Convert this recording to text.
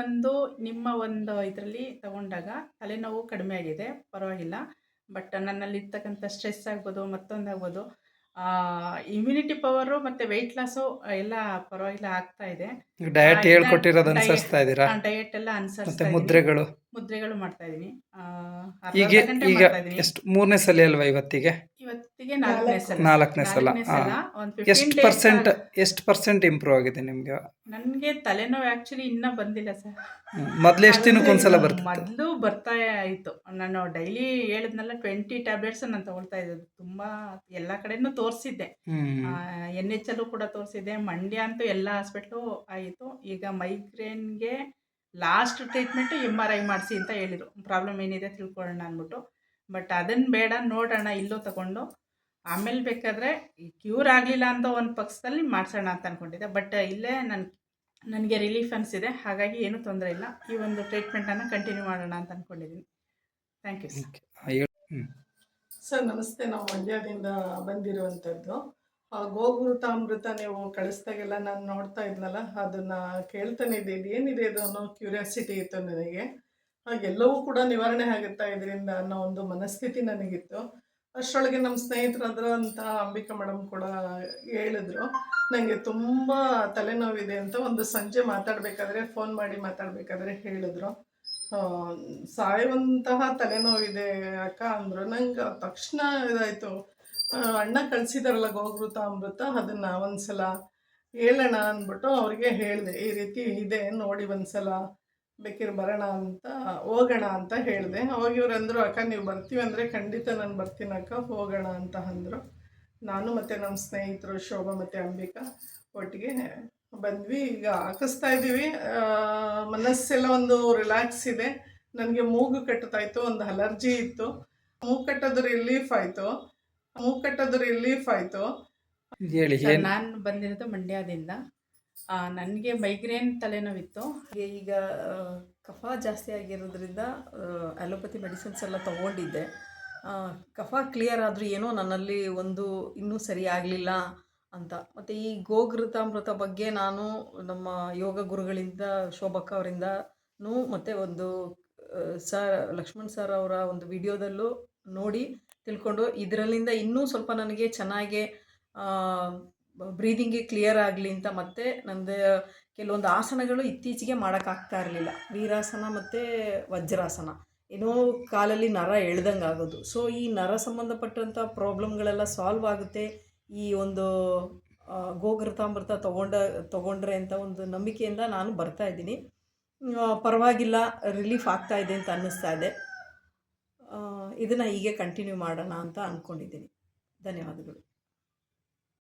ಬಂದು ನಿಮ್ಮ ಒಂದು ಇದರಲ್ಲಿ ತಗೊಂಡಾಗ ತಲೆನೋವು ಕಡಿಮೆ ಆಗಿದೆ. ಪರವಾಗಿಲ್ಲ. ಬಟ್ ನನ್ನಲ್ಲಿರ್ತಕ್ಕಂಥ ಸ್ಟ್ರೆಸ್ ಆಗ್ಬೋದು ಮತ್ತೊಂದಾಗ್ಬೋದು ಇಮ್ಯುನಿಟಿ ಪವರು ಮತ್ತೆ ವೆಯ್ಟ್ ಲಾಸು ಎಲ್ಲ ಪರವಾಗಿಲ್ಲ ಆಗ್ತಾ ಇದೆ. ಡಯಟ್ ಹೇಳ್ಕೊಟ್ಟಿರೋದು ಅನುಸರಿಸ್ತಾ ಇದ್ದೀರಾ? ಡಯಟ್ ಎಲ್ಲ ಅನ್ಸರ್ಸ್ತಾ. ಮುದ್ರೆಗಳು? ಮುದ್ರೆಗಳು ಮಾಡ್ತಾ ಇದ್ದೀನಿ. ಈಗ ಈಗ ಎಷ್ಟು ಮೂರನೇ ಸಲ ಅಲ್ವಾ ಇವತ್ತಿಗೆ? ನಾಲ್ಕನೇ ಸಲ. ಎಷ್ಟು ಪರ್ಸೆಂಟ್ ಎಷ್ಟು ಪರ್ಸೆಂಟ್ ಇಂಪ್ರೂವ್ ಆಗಿದೆ ನಿಮಗೆ? ನನಗೆ ತಲೆನೋವು ಆ್ಯಕ್ಚುಲಿ ಇನ್ನೂ ಬಂದಿಲ್ಲ ಸರ್. ಮೊದಲು ಎಷ್ಟು ದಿನಕ್ಕೆ ಒಂದ್ಸಲ ಬರ್ತಿತ್ತು? ಮೊದಲು ಬರ್ತಾ ಇತ್ತು. ನಾನು ಡೈಲಿ ಹೇಳಿದ್ನಲ್ಲ ಟ್ವೆಂಟಿ ಟ್ಯಾಬ್ಲೆಟ್ಸ್ ನಾನು ತಗೊಳ್ತಾ ಇದ್ದೆ ತುಂಬ ಎಲ್ಲ ಕಡೆನೂ ತೋರಿಸಿದ್ದೆ. ಎನ್ ಎಚ್ ಅಲ್ಲೂ ಕೂಡ ತೋರಿಸಿದ್ದೆ. ಮಂಡ್ಯ ಅಂತೂ ಎಲ್ಲ ಹಾಸ್ಪಿಟ್ಲು ಆಯಿತು. ಈಗ ಮೈಗ್ರೇನ್ಗೆ last treatment M R I ಮಾಡಿಸಿ ಅಂತ ಹೇಳಿದರು. ಪ್ರಾಬ್ಲಮ್ ಏನಿದೆ ತಿಳ್ಕೊಳ್ಳೋಣ ಅಂದ್ಬಿಟ್ಟು. ಬಟ್ ಅದನ್ನು ಬೇಡ ನೋಡೋಣ ಇಲ್ಲೂ ತಗೊಂಡು ಆಮೇಲೆ ಬೇಕಾದರೆ ಕ್ಯೂರ್ ಆಗಲಿಲ್ಲ ಅಂತ ಒಂದು ಪಕ್ಷದಲ್ಲಿ ಮಾಡಿಸೋಣ ಅಂತ ಅಂದ್ಕೊಂಡಿದ್ದೆ ಬಟ್ ಇಲ್ಲೇ ನನ್ನ ನನಗೆ ರಿಲೀಫ್ ಅನಿಸಿದೆ. ಹಾಗಾಗಿ ಏನೂ ತೊಂದರೆ ಇಲ್ಲ. ಈ ಒಂದು ಟ್ರೀಟ್ಮೆಂಟನ್ನು ಕಂಟಿನ್ಯೂ ಮಾಡೋಣ ಅಂತ ಅಂದ್ಕೊಂಡಿದ್ದೀನಿ ಥ್ಯಾಂಕ್ ಯು ಹ್ಮ್. ಸರ್ ನಮಸ್ತೆ. ನಾವು ಮಂಡ್ಯದಿಂದ ಬಂದಿರುವಂಥದ್ದು ಆ ಗೋಘೃತಾಮೃತ ನೀವು ಕಳಿಸ್ದಾಗೆಲ್ಲ ನಾನು ನೋಡ್ತಾ ಇದ್ನಲ್ಲ ಅದನ್ನು ಕೇಳ್ತಾನೆ ಇದೆ ಇದು ಏನಿದೆ ಇದು ಅನ್ನೋ ಕ್ಯೂರಿಯಾಸಿಟಿ ಇತ್ತು ನನಗೆ. ಹಾಗೆಲ್ಲವೂ ಕೂಡ ನಿವಾರಣೆ ಆಗುತ್ತಾ ಇದರಿಂದ ಅನ್ನೋ ಒಂದು ಮನಸ್ಥಿತಿ ನನಗಿತ್ತು. ಅಷ್ಟರೊಳಗೆ ನಮ್ಮ ಸ್ನೇಹಿತರಾದ್ರಂಥ ಅಂಬಿಕಾ ಮೇಡಮ್ ಕೂಡ ಹೇಳಿದ್ರು. ನನಗೆ ತುಂಬ ತಲೆನೋವಿದೆ ಅಂತ ಒಂದು ಸಂಜೆ ಮಾತಾಡಬೇಕಾದ್ರೆ ಫೋನ್ ಮಾಡಿ ಮಾತಾಡಬೇಕಾದ್ರೆ ಹೇಳಿದ್ರು. ಸಾಯುವಂತಹ ತಲೆನೋವಿದೆ ಅಕ್ಕ ಅಂದರು. ನಂಗೆ ತಕ್ಷಣ ಇದಾಯಿತು. ಅಣ್ಣ ಕಳಿಸಿದಾರಲ್ಲ ಗೋಗೃತ ಅಮೃತ, ಅದನ್ನು ಒಂದ್ಸಲ ಹೇಳೋಣ ಅಂದ್ಬಿಟ್ಟು ಅವ್ರಿಗೆ ಹೇಳಿದೆ, ಈ ರೀತಿ ಇದೆ, ನೋಡಿ ಒಂದ್ಸಲ ಬೇಕಿದ್ರೆ ಬರೋಣ ಅಂತ ಹೋಗೋಣ ಅಂತ ಹೇಳಿದೆ. ಅವಾಗ ಇವ್ರು ಅಂದರು ಅಕ್ಕ ನೀವು ಬರ್ತೀವಿ ಅಂದರೆ ಖಂಡಿತ ನಾನು ಬರ್ತೀನಿ ಅಕ್ಕ ಹೋಗೋಣ ಅಂತ ಅಂದರು. ನಾನು ಮತ್ತು ನಮ್ಮ ಸ್ನೇಹಿತರು ಶೋಭಾ ಮತ್ತು ಅಂಬಿಕಾ ಒಟ್ಟಿಗೆ ಬಂದ್ವಿ. ಈಗ ಹಾಕಿಸ್ತಾ ಇದ್ದೀವಿ. ಆ, ಮನಸ್ಸೆಲ್ಲ ಒಂದು ರಿಲ್ಯಾಕ್ಸ್ ಇದೆ. ನನಗೆ ಮೂಗು ಕಟ್ಟುತ್ತಾ ಇತ್ತು ಒಂದು ಅಲರ್ಜಿ ಇತ್ತು. ಮೂಗು ಕಟ್ಟೋದು ರಿಲೀಫ್ ಆಯಿತು. ಮೂಗು ಕಟ್ಟೋದು ರಿಲೀಫ್ ಆಯಿತು. ಹೇಳಿ ನಾನು ಬಂದಿರೋದು ಮಂಡ್ಯದಿಂದ. ನನಗೆ ಮೈಗ್ರೇನ್ ತಲೆನೋವಿತ್ತು. ಈಗ ಕಫ ಜಾಸ್ತಿ ಆಗಿರೋದ್ರಿಂದ ಅಲೋಪತಿ ಮೆಡಿಸಿನ್ಸ್ ಎಲ್ಲ ತೊಗೊಂಡಿದ್ದೆ. ಕಫ ಕ್ಲಿಯರ್ ಆದರೂ ಏನೋ ನನ್ನಲ್ಲಿ ಒಂದು ಇನ್ನೂ ಸರಿ ಆಗಲಿಲ್ಲ ಅಂತ. ಮತ್ತು ಈ ಗೋಘೃತಾಮೃತ ಬಗ್ಗೆ ನಾನು ನಮ್ಮ ಯೋಗ ಗುರುಗಳಿಂದ, ಶೋಭಕ್ಕ ಅವರಿಂದನೂ ಮತ್ತು ಒಂದು ಸರ್, ಲಕ್ಷ್ಮಣ್ ಸರ್ ಅವರ ಒಂದು ವಿಡಿಯೋದಲ್ಲೂ ನೋಡಿ ತಿಳ್ಕೊಂಡು, ಇದರಲ್ಲಿಂದ ಇನ್ನೂ ಸ್ವಲ್ಪ ನನಗೆ ಚೆನ್ನಾಗಿ ಬ್ರೀದಿಂಗ್ಗೆ ಕ್ಲಿಯರ್ ಆಗಲಿ ಅಂತ ಮತ್ತೆ ನಂದು ಕೆಲವೊಂದು ಆಸನಗಳು ಇತ್ತೀಚೆಗೆ ಮಾಡೋಕ್ಕಾಗ್ತಾ ಇರಲಿಲ್ಲ. ವೀರಾಸನ ಮತ್ತು ವಜ್ರಾಸನ. ಏನೋ ಕಾಲಲ್ಲಿ ನರ ಎಳ್ದಂಗೆ ಆಗೋದು. ಸೊ ಈ ನರ ಸಂಬಂಧಪಟ್ಟಂಥ ಪ್ರಾಬ್ಲಮ್ಗಳೆಲ್ಲ ಸಾಲ್ವ್ ಆಗುತ್ತೆ. ಈ ಒಂದು ಆ, ಗೋಘೃತಾಮೃತ ತೊಗೊಂಡ ತೊಗೊಂಡ್ರೆ ಅಂತ ಒಂದು ನಂಬಿಕೆಯಿಂದ ನಾನು ಬರ್ತಾ ಇದ್ದೀನಿ. ಪರವಾಗಿಲ್ಲ ರಿಲೀಫ್ ಆಗ್ತಾ ಇದೆ ಅಂತ ಅನ್ನಿಸ್ತಾ ಇದೆ. ಇದನ್ನು ಹೀಗೆ ಕಂಟಿನ್ಯೂ ಮಾಡೋಣ ಅಂತ ಅಂದ್ಕೊಂಡಿದ್ದೀನಿ ಧನ್ಯವಾದಗಳು.